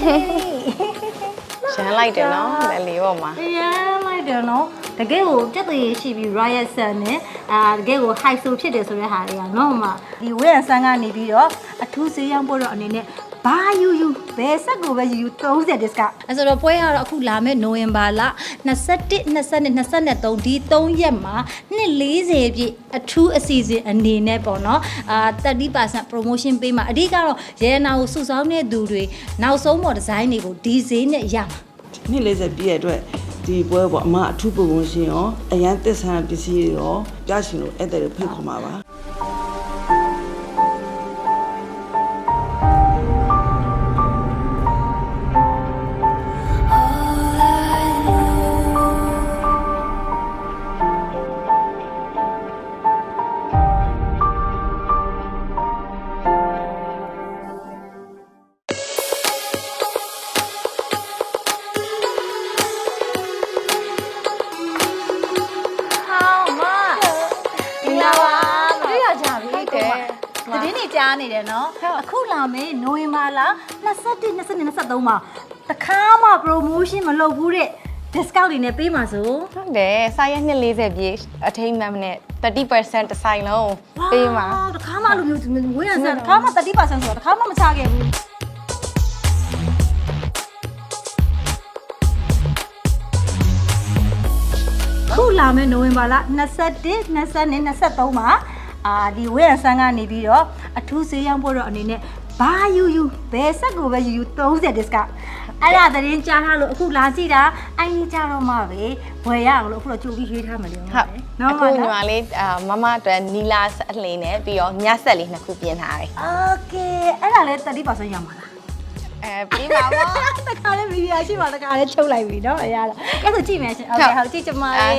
ချေရမ်းလိုက်တယ်နော်လက်လေးပေါ်မှာရမ်းလိုက်တယ်နော်တကယ်ကိုပြက်တည်ရှိပြီး Riot Sun နဲ့အာတကယ်ကို high so ဖြစ်တယ်ဆိုတဲ့ဟာတွေကနော်မဒီဝဲရန်ဆန်းကနေပြီးတော့အထူးစေးရောင်းဖို့တော့အနေနဲ့ ဘာယူယူဘယ်ဆက်ကိုပဲယူယူ30 discount အဲဆိုတော့ပွဲကတော့အခုလာမယ့်နိုဝင်ဘာလ21 22 23ဒီ3ရက်မှာနှစ်40ပြည့်အထူးအစီအစဉ်အနေနဲ့ပေါ့နော်အာ30% promotion ပေးမှာအဓိကတော့ရဲနာကိုစုဆောင်းတဲ့သူတွေနောက်ဆုံးပေါ်ဒီဇိုင်းတွေကိုဒီဈေးနဲ့ရမှာနှစ်40ပြည့်ရဲ့အတွက်ဒီပွဲပေါ့အမအထူးပုံဝင်ရှင်ရောအရန်သစ္စာပစ္စည်းတွေရောပြရှင်လို့အဲ့တဲ့ဖိတ်ခေါ်မှာပါ နေကြားနေတယ်နော်အခုလာမေးနိုဝင်ဘာလ21 22 23မှာတခါမှ promotion မလုပ်ဘူးတဲ့ discount တွေနဲ့ပေးမှာဆိုဟုတ်တယ်စာရက်နှစ်40ပြည့်အထိမ်းအမှတ်နဲ့30%တစ်ဆိုင်လုံးပေးမှာဝါတခါမှလိုမျိုးဝေးရစတခါမှ30%ဆိုတော့တခါမှမချခဲ့ဘူးခုလာမယ့်နိုဝင်ဘာလ21 22 23မှာ အာဒီဝေးရဆန်းကနေပြီးတော့အထူးဈေးရောင်းဖို့တော့အနေနဲ့ဘာယူယူဘယ်ဆက်ကိုပဲယူယူ30 discount အဲ့ဒါသတင်းကြားထားလို့အခုလာကြည့်တာအိုင်းကြီးကြတော့မှပဲဝယ်ရအောင်လို့အခုတော့ကြိုပြီးရွေးထားမှလေ ဟုတ် နော် အခုညီမလေးအာမမအတွက်နီလာဆက်အလေးနဲ့ပြီးတော့ညဆက်လေးနှစ်ခုပြင်ထားတယ် โอเคအဲ့ဒါလည်း30%ရမှာလား အဲပြီးပါပေါ့ တခါလေးမီဒီယာရှိမှတခါလေးချုပ်လိုက်ပြီเนาะအရာတော့အဲ့ဒါကြည့်မယ်ရှင်โอเคဟုတ်ကြည့်ကြပါ အဲ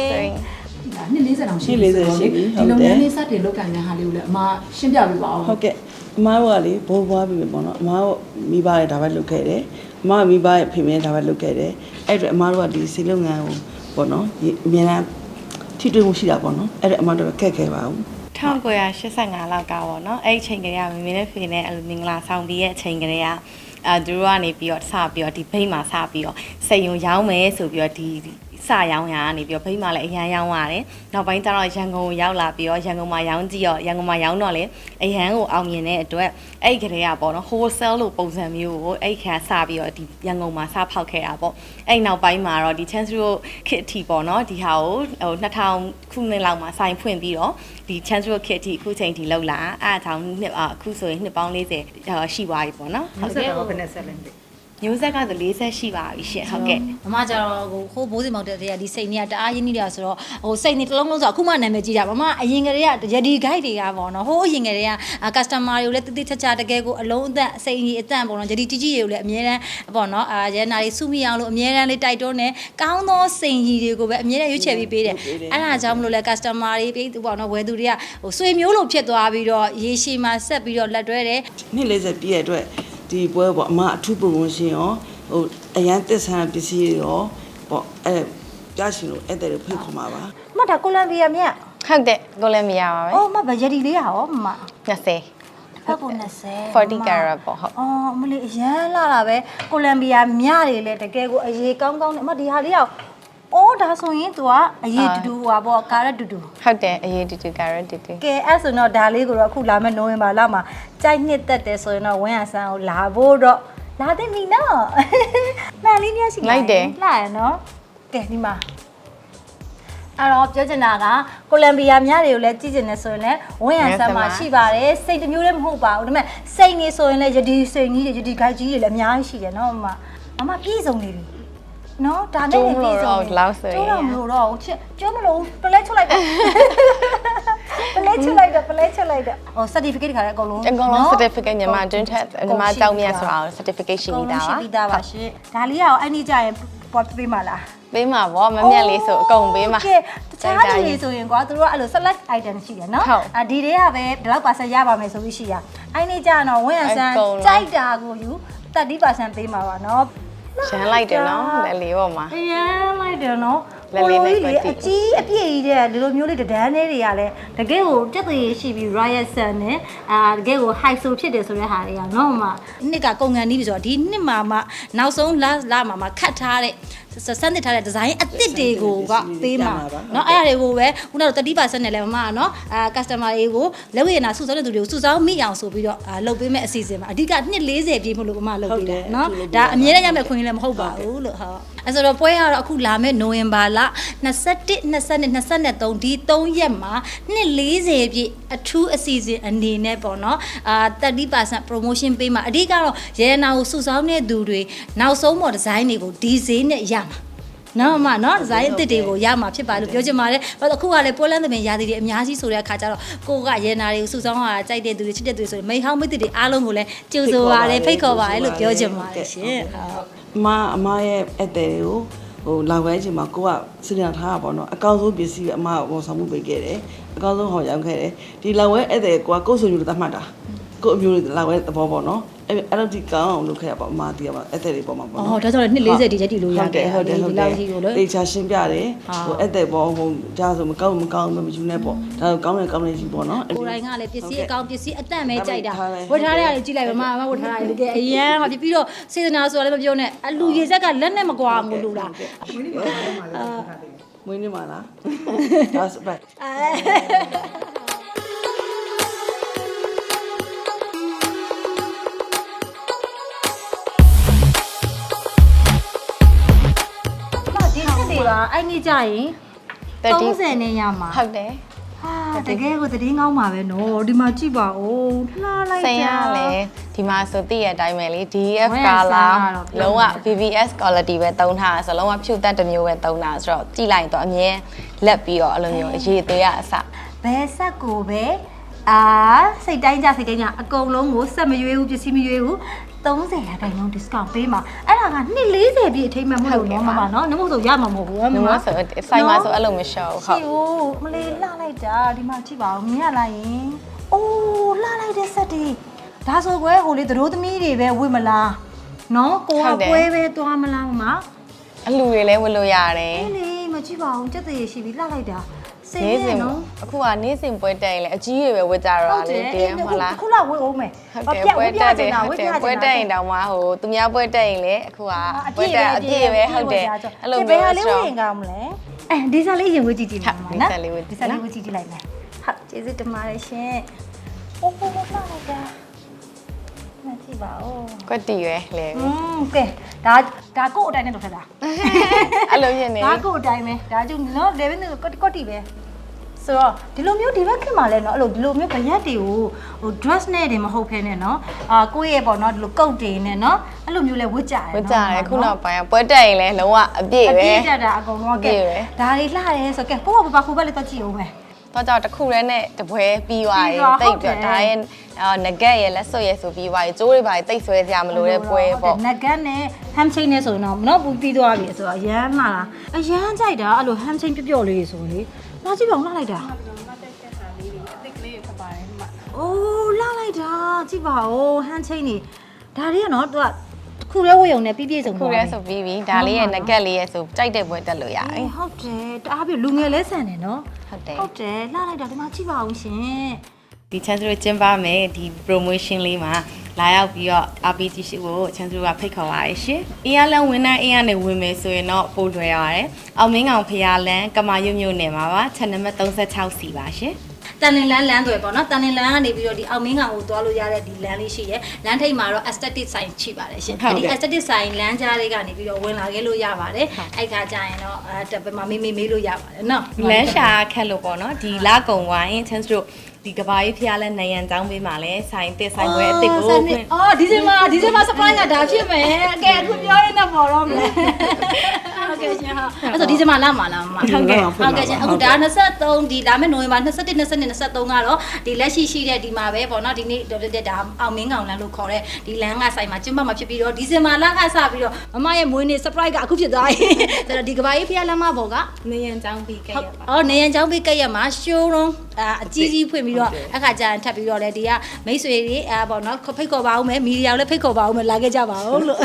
လေဆိုရင်နှစ်40တောင်ရှိနှစ်40ရှိပြီဟုဒီတ်လုပ်တငယ်န်းလေးစတင်လုပ်ကိုင်တဲ့ဟာလေးကိုလည်းအမရှင်းပြပေးပါဦးဟုတ်ကဲ့အမားတို့ကလေဘိုးဘွားပြီပေါ့နော်အမားတို့မိဘရဲ့ဒါပဲလုပ်ခဲ့တယ်အမားကမိဘရဲ့ဖေမေဒါပဲလုပ်ခဲ့တယ်အဲ့အတွက်အမားတို့ကဒီစီလုပ်ငန်းကိုပေါ့နော်ဒီအများအားထိတွေ့မှုရှိတာပေါ့နော်အဲ့ဒါအမားတို့ခက်ခဲပါဘူး1985လောက်ကပေါ့နော်အဲ့ဒီအချိန်ကလေးကမမေနဲ့ဖေနဲ့အဲ့လိုမင်္ဂလာဆောင်ပြီးရဲ့အချိန်ကလေးကအဲသူတို့ကနေပြီးတော့စပြီးတော့ဒီဘိတ်မှာစပြီးတော့စိန်ုံရောင်းမယ်ဆိုပြီးတော့ဒီ စရောင်းရကနေပြီးတော့ဘိတ်မှာလည်းအရန်ရောင်းရတယ်နောက်ပိုင်းကျတော့ရန်ကုန်ကိုရောက်လာပြီးတော့ရန်ကုန်မှာရောင်းကြည့်တော့ရန်ကုန်မှာရောင်းတော့လေအရန်ကိုအောင်မြင်တဲ့အတွက်အဲ့ဒီကလေးကပေါ့နော် wholesale လို့ပုံစံမျိုးကိုအဲ့ဒီခါစပြီးတော့ဒီရန်ကုန်မှာစဖောက်ခဲ့တာပေါ့အဲ့ဒီနောက်ပိုင်းမှာတော့ဒီ chance တို့ခစ်အထိပေါ့နော်ဒီဟာကိုဟို2000ခုနှစ်လောက်မှာစိုင်ဖွင့်ပြီးတော့ဒီ chance တို့ခစ်အထိအခုချိန်ထိလောက်လာအဲ့အထောင်နှစ်အခုဆိုရင်နှစ်ပေါင်း40ရှိသွားပြီပေါ့နော်ဟုတ်ကဲ့ဘယ်နဲ့ဆက်လဲ မသိမျိုးဆက်ကတော့40ရှိပါပြီရှင်ဟုတ်ကဲ့မမကျတော့ဟိုဟိုဘိုးစီမောက်တဲ့တည်းကဒီစိတ်နေကတအားရင်းနေတာဆိုတော့ဟိုစိတ်နေတစ်လုံးလုံးဆိုအခုမှနာမည်ကြီးတာမမအရင်ကတည်းက ready guide တွေကပေါ့နော်ဟိုအရင်ကတည်းက customer တွေကိုလည်းတိတိကျကျတကယ်ကိုအလုံးအသက်စိတ်ကြီးအတန့်ပေါ့နော် ready ကြီးကြီးတွေကိုလည်းအမြဲတမ်းပေါ့နော်အာရဲနာတွေစုမိအောင်လို့အမြဲတမ်းလေးတိုက်တွန်းနေကောင်းသောစိန်ကြီးတွေကိုပဲအမြဲတမ်းရွေးချယ်ပြီးပေးတယ်အဲ့ဒါကြောင့်မလို့လဲ customer တွေပြီးပေါ့နော်ဝယ်သူတွေကဟိုဆွေမျိုးလိုဖြစ်သွားပြီးတော့ရေရှည်မှာဆက်ပြီးတော့လက်တွဲတယ်နှစ်40ပြည့်ရဲ့အတွက် ဒီပွဲပေါ့အမအထူးပုံဝင်ရှင်ရောဟိုအရန်သစ္စာပစ္စည်းတွေရောပေါ့အဲ့ပြရှင်လို့အဲ့တဲ့ဖိတ်ခေါ်မှာပါမဒါကိုလံဘီယာမြတ်ဟုတ်တယ်ကိုလည်းမရပါပဲအော်မဘယဒီလေးရရောမမ20ဖက်ကို20 40 carat ပေါ့ဟုတ်အော်အမလေးအရန်လာတာပဲကိုလံဘီယာမြတွေလည်းတကယ်ကိုအရေးကောင်းကောင်းနဲ့အမဒီဟာလေးရောက် အော်ဒါဆိုရင် तू ကအရေးတူတူဟွာပေါ့ကာရက်တူတူဟုတ်တယ်အရေးတူတူ carat တူတူကဲအဲ့ဆိုတော့ဒါလေးကိုတော့အခုလာမယ့်နိုဝင်ဘာလမှာကြိုက်နှစ်သက်တယ်ဆိုရင်တော့ဝင်းရဆန်းကိုလာဖို့တော့လာသိပြီနော်မှန်လေးများရှိလာရနော်ကဲဒီမှာအဲ့တော့ပြောချင်တာကကိုလံဘီယာများတွေကိုလည်းကြည့်ချင်တယ်ဆိုရင်လည်းဝင်းရဆန်းမှာရှိပါတယ်စိတ်တစ်မျိုးလည်းမဟုတ်ပါဘူးဒါပေမဲ့စိတ်နေဆိုရင်လည်းယဒီစိတ်ကြီးတွေယဒီဂိုက်ကြီးတွေလည်းအများကြီးရှိတယ်နော်မမမပြည့်စုံနေပြီ နော်ဒါနဲ့လည်းပြီးဆုံးတယ်လောက်ဆိုရင်ကျိုးတော့မလို့တော့ချစ်ကျိုးမလို့ပလဲချွတ်လိုက်ပါပလဲချွတ်လိုက်တာပလဲချွတ်လိုက်တာဟို certificate ခါလည်းအကုန်လုံးအကုန်လုံး certificate ညီမအတွင်းထက်ညီမတောင်းမြတ်ဆိုတာ certificate ရှိပြီးသားပါရှိပြီးသားပါရှင်ဒါလေးရောအဲ့နေ့ကျရင်ပေါ်ပေးမှာလားပေးမှာဗောမမြက်လေးဆိုအကုန်ပေးမှာကဲတခြားလူတွေဆိုရင်ကွာသူတို့ကအဲ့လို select item ရှိတယ်နော်အဒီတွေကပဲဒီလောက် percent ရပါမယ်ဆိုပြီးရှိရအဲ့နေ့ကျတော့ဝင်းရဆန်းကြိုက်တာကိုယူ30%ပေးမှာပါနော် ရမ်းလိုက်တယ်နော်လက်လေးပေါ်မှာအရန်လိုက်တယ်နော်လက်လေးနဲ့ လေ ကွက်တီ အကြီးအပြည့်ကြီးတဲ့ဒီလိုမျိုးလေးတဒန်းလေးတွေကလည်းတကယ်ကိုတက်သေးရှိပြီး Riot Sun နဲ့အာတကယ်ကို high so ဖြစ်တယ်ဆိုတဲ့ဟာတွေကနော်မနှစ်ကကုန်ကန်နီးပြီဆိုတော့ဒီနှစ်မှာမှနောက်ဆုံးလလာမှာမှခတ်ထားတဲ့စစမ်းသစ်ထားတဲ့ဒီဇိုင်းအသစ်တွေကိုကပေးမှာเนาะအဲ့ဒါတွေကိုပဲခုနက30%နဲ့လည်းမမကเนาะအာ customer တွေကိုလက်ဝဲရနာစုဆောင်းတဲ့သူတွေကိုစုဆောင်းမိအောင်ဆိုပြီးတော့အာလုပ်ပေးမဲ့အစီအစဉ်မှာအဓိကနှစ်40ပြည့်မလို့မမလုပ်ပေးတာเนาะဒါအမြဲတမ်းရမယ့်ခွင့်လည်းမဟုတ်ပါဘူးလို့ဟုတ်အဲဆိုတော့ပွဲကတော့အခုလာမယ့်နိုဝင်ဘာ လလ21 22 23ဒီ3ရက်မှာ240ပြည့်အထူးအစီအစဉ်အနေနဲ့ပေါ့နော်အာ30% promotion ပေးမှာအဓိကတော့ရရနာကိုစုဆောင်းတဲ့သူတွေနောက်ဆုံးပေါ်ဒီဇိုင်းတွေကိုဒီဈေးနဲ့ရမှာနော်မနော်ဒီဇိုင်းအစ်စ်တွေကိုရမှာဖြစ်ပါလို့ပြောချင်ပါတယ်။ဘာလို့အခုကလည်းပိုလန်သမင်ရာသီတွေအများကြီးဆိုတဲ့အခါကျတော့ကိုကရေနာတွေကိုစုဆောင်းရတာကြိုက်တဲ့သူတွေချစ်တဲ့သူတွေဆိုရင်မိဟောင်းမိတ်တွေအားလုံးကိုလည်းကြိုဆိုပါတယ်ဖိတ်ခေါ်ပါတယ်လို့ပြောချင်ပါတယ်ရှင်။ဟုတ်မအမရဲ့အစ်စ်တွေကို ဟိုလောက်ပဲအချိန်မှာကိုကစဉ်းစားထားတာပေါ့နော်အကောင့်ဆုံးပစ္စည်းပဲအမကဝန်ဆောင်မှုပေးခဲ့တယ်အကောင့်ဆုံးဟောရောက်ခဲ့တယ်ဒီလောက်ပဲအက်တဲ့ကိုကကိုယ်ဆိုမျိုးတွေသတ်မှတ်တာ ကိုအမျိုးတွေလောက်ပဲသဘောပေါ့နော်အဲ့အဲ့လိုဒီကောင်းအောင်လုပ်ခဲ့ရပါအမဒီကပါအက်တဲ့တွေပေါ့မှာပေါ့နော်အော်ဒါဆိုတော့နှစ်40ဒီရက်တီလို့ရဟုတ်တယ်ဟုတ်တယ်ဟုတ်တယ်ဒီလောက်ကြီးကိုလေတေချာရှင်းပြတယ်ဟာဟိုအဲ့တဲ့ပေါ့ဟိုဒါဆိုမကောင်းမကောင်းမယူနဲ့ပေါ့ဒါကောင်းတယ်ကောင်းတယ်ကြီးပေါ့နော်ကိုယ်တိုင်ကလည်းပစ္စည်းအကောင်ပစ္စည်းအတန့်ပဲကြိုက်တာထားလိုက်ဝတ်ထားတဲ့အားကြီးကြည့်လိုက်ပါမမဝတ်ထားတာလေတကယ်အရန်ဟာပြီးတော့စေတနာဆိုတာလည်းမပြောနဲ့အလူရေဆက်ကလက်နဲ့မကွာဘူးလို့လားမွေးနေမှာလားဒါစပတ်မ ဒီချက်တွေကအဲ့နေ့ကြရင်30နဲ့ရမှာဟုတ်တယ်ဟာတကယ်ကိုသတင်းကောင်းပါပဲနော်ဒီမှာကြည့်ပါဦးလှလိုက်စိန်ရတာလေဒီမှာဆိုသိရတဲ့အတိုင်းပဲလေ DF ဝယ်ရကာလာဆန်ရတော့ပြောလုံးဝမှာ VVS quality ပဲသုံးထားတာဆိုလုံးဝဖြူတတ်တစ်မျိုးပဲသုံးတာဆိုတော့ကြည့်လိုက်ရင်တော့အမြဲလက်ပြီးတော့အဲ့လိုမျိုးအရေးသွေးရအစဘယ်ဆက်ကိုပဲအာစိတ်တိုင်းကြစိတ်တိုင်းကြအကုန်လုံးကိုဆက်မရွေးဘူးပစ္စည်းမရွေးဘူး 30ရာခိုင်နှုန်း discount ပေးမှာအဲ့ဒါကနှစ်40ပြည့်အထိမ်းမဲ့မဟုတ်လို့နော်မမနော်နှမဆိုရမှာမဟုတ်ဘူးနမဆိုဆိုင်မှာဆိုအဲ့လိုမရှော့ဘူးဟုဟုတ်တ်မလေးလှလိုက်တာဒီမှာကြည့်ပါဦးမြင်ရလားယင်အိုးလှလိုက်တဲ့ဆက်တွေဒါဆိုကွယ်ဟိုလေသတို့သမီးတွေပဲဝစ်မလားနော်ကိုကပွဲပဲသွားမလားမမအလူတွေလည်းဝယ်လို့ရတယ်အေးလေမကြည့်ပါဘူးကြက်သေးရှိပြီလှလိုက်တာ စိတ်နေ့စဉ်နဲ့နော်အခုကနေ့စဉ်ပွဲတက်ရင်လည်းအကြီးတွေပဲဝယ်ကြတော့တာလေတည်းဟုတ်လားခုလောက်ဝေးအောင်မယ်ဟုတ်တယ်ပွဲတက်တယ်ဟုတ်တယ်ပွဲတက်ရင်တောင်မှဟိုသူများပွဲတက်ရင်လေအခုကပွဲတက်အပြည့်ပဲဟုတ်တယ်အဲ့လိုဘယ်မျိုးဟာလေးဝင်ကောင်းမလဲအဲဒီဇာလေးရင်ဝေးကြည့်ကြည့်ပါမယ်နော်ဒီဇာလေးဝေးကြဒီည့်ဇာလေးဝေးကြည့်ကြည့်လိုက်မယ်ဟုတ်ကျေးဇူးတင်ပါတယ်ရှင်အိုးဟိုဟိုလှလိုက်တာမကြည့်ပါဦးကွက်တီပဲလေอืมကဲဒါဒါကို့အတိုင်းနဲ့လုပ်ထက်တာ အဲ့လိုဖြစ်နေ ဒါကို့အတိုင်းပဲဒါကျုံနော်လေဘင်းကော့ကော့တီပဲဆိုတော့ဒီလိုမျိုးဒီဘက်ခင်မှာလဲเนาะအဲ့လိုဒီလိုမျိုးဗရက်တွေကိုဟို dress နဲ့တွေမဟုတ်ဖ ೇನೆ เนาะအာကိုယ့်ရဲ့ပေါ့เนาะဒီလိုကုတ်တွေနဲ့เนาะအဲ့လိုမျိုးလဲဝတ်ကြတယ် ဝတ်ကြတယ်ခုနောက်ပိုင်းကပွဲတက်ရင်လည်းလုံးဝအပြည့် အ ပဲ ပြည့်ကြတာအကုန်လုံး အ က ပြ ဲ ည့်ပဲ ဒါတွေလှတယ်ဆိုကဲကိုယ့်ဘာဘာခိုးဘက်လေးတော့ကြည့်အောင်မယ် တော့ကြောင့်တစ်ခုတည်းနဲ့တပွဲပြီးသွား ပြီး ရင် သွား တိတ် ဟုတ်တယ် ပြဒါရဲ့ အာငကက်ရဲ့လက်စွပ်ရဲ့ဆိုပြီးသွားရင်ကျိုးတွေပါတိတ်ဆွဲကြမလို့တဲ့ပွဲပေါ့ နဂတ်နဲ့ ham chain နဲ့ဆိုရင်တော့မနော်ပူပြီးသွားပြီဆိုတော့အရန်လာတာအရန်ကြိုက်တာအဲ့လို ham chain ပျော့ပျော့လေးဆိုရင်လေလာကြည့်ပါဦးလှလိုက်တာအိုးလှလိုက်တာကြည့်ပါဦး ham chain နေဒါတွေကနော်သူကတစ်ခုတည်းဝေယုံနဲ့ပြည့်ပြည့်စုံခုသွားတည်းဆိုပြီးပြီဒါလေးရဲ့ငကက်လေးရဲ့ဆိုကြိုက်တဲ့ပွဲတက်လို့ရတယ်အေးဟုတ်တယ်တအားပြလူငယ်လဲဆန်တယ်နော်ဟုတ်တယ်ဟုတ်တယ်လှလိုက်တာဒီမှာကြည့်ပါဦးရှင် ဒီ chance တို့ကျင်းပမယ်ဒီ promotion လေးမှာလာရောက်ပြီးတော့ RPG ရှိဖို့ chance တို့ကဖိတ်ခေါ်ပါရရှင်။အင်းရလန်ဝင်နိုင်အင်းရနဲ့ဝင်မယ်ဆိုရင်တော့ပို့လွယ်ရတယ်။အောင်မင်းကောင်ဖရာလန်ကမာရွတ်မြို့နယ်မှာပါ။ channel နံပါတ်36စီပါရှင်။တန်လင်လန်းလမ်းတွေပေါ့နော်တန်လင်လန်းကနေပြီးတော့ဒီအောင်မင်းကောင်ကိုသွားလို့ရတဲ့ဒီလမ်းလေးရှိရယ်လမ်းထိပ်မှာတော့ aesthetic sign ရှိပါတယ်ရှင်ဟုတ်ဒီကဲ့ aesthetic sign လမ်းကြားလေးကနေပြီးတော့ဝင်လာခဲ့လို့ရပါတယ်အဲ့ခါကျရင်တော့အဲတပမမေးမေးမေးလို့ရပါတယ်နော်လမ်းရှာခက်လို့ပေါ့နော်ဒီလကုံဝိုင်း chance တို့ ဒီကဘာကြီးဖျားလဲနိုင်ရန်ကျောင်းပေးမှာလဲဆိုင်တစ်ဆိုင်ပွဲအစ်စ်ကိုအော်အော်ဒီဇင်ဘာဒီဇင်ဘာ surprise ကဒါဖြစ်မယ်အကဲအခုပြောရင်တော့ပေါ်တော့မယ် ဟုတ်ကဲ့ရှင်ဟုတ်အဲ့ဆိုဒီဇင်ဘာလာမှာလားမမဟုတ်ကဲ့ဟုတ်ကဲ့ရှင်အခုဒါ23ဒီလာမယ့်နိုဝင်ဘာ21 22 23ကတော့ဒီလက်ရှိရှိတဲ့ဒီမှာပဲပေါ့နော်ဒီနေ့ဒါအောင်မင်းကောင်လမ်းလို့ခေါ်တဲ့ဒီလမ်းကဆိုင်မှာကျင်းပမှာဖြစ်ပြီးတော့ဒီဇင်ဘာလကစပြီးတော့မမရဲ့မွေးနေ့ surprise ကအခုဖြစ်သွားပြီဆိုတော့ဒီကဘာကြီးဖျားလမ်းမပေါ်ကနိုင်ရန်ကျောင်းပြီးခဲ့ရပါအော်နေရန်ချောင်းပေးကက်ရမှာရှိုးတော့အာအကြီးကြီးဖွင့်ပြီးတော့အခါကျရင်ထပ်ပြီးတော့လေဒီကမိတ်ဆွေတွေအာပေါ့နော်ဖိတ်ခေါ်ပါအောင်မယ်မီဒီယာကိုလည်းဖိတ်ခေါ်ပါအောင်မယ်လာခဲ့ကြပါဦးလို့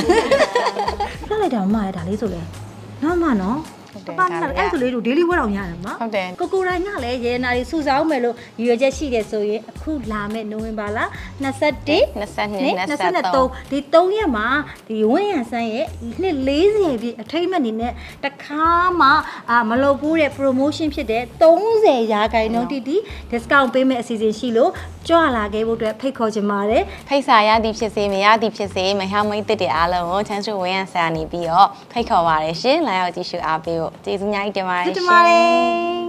လှလိုက်တာမမရဒါလေးဆိုလေ နော်မနော် ဟုတ်တယ်ပါဒါနာလေးအဲ့ဆိုလေးတို့ daily ဝက်အောင်ရတယ်မှာဟုတ်တယ်ကိုကိုတိုင်းကလည်းရေနာတွေစုဆောင်းမယ်လို့ရည်ရွယ်ချက်ရှိတယ်ဆိုရင်အခုလာမယ့်နိုဝင်ဘာလ21 22 23ဒီ3ရက်မှာဒီဝင်းရံဆန်းရဲ့နှစ်40ပြည့်အထိမ့်မဲ့အနေနဲ့တခါမှအာမလုပ်ဘူးတဲ့ promotion ဖြစ်တဲ့30ရာခိုင်နှုန်းတိတိ discount ပေးမဲ့အစီအစဉ်ရှိလို့ကြွလာခဲ့ဖို့အတွက်ဖိတ်ခေါ်ချင်ပါတယ်ဖိတ်စာရသည်ဖြစ်စေမရသည်ဖြစ်စေမဟာမိတ်တဲ့အားလုံးကိုချမ်းစုဝင်းရဆရာနေပြီးတော့ဖိတ်ခေါ်ပါရရှင်လာရောက်ကြည့်ရှုအားပေးဖို့ကျေးဇူးများကြီးတင်ပါတယ်ကျေးဇူးတင်ပါတယ်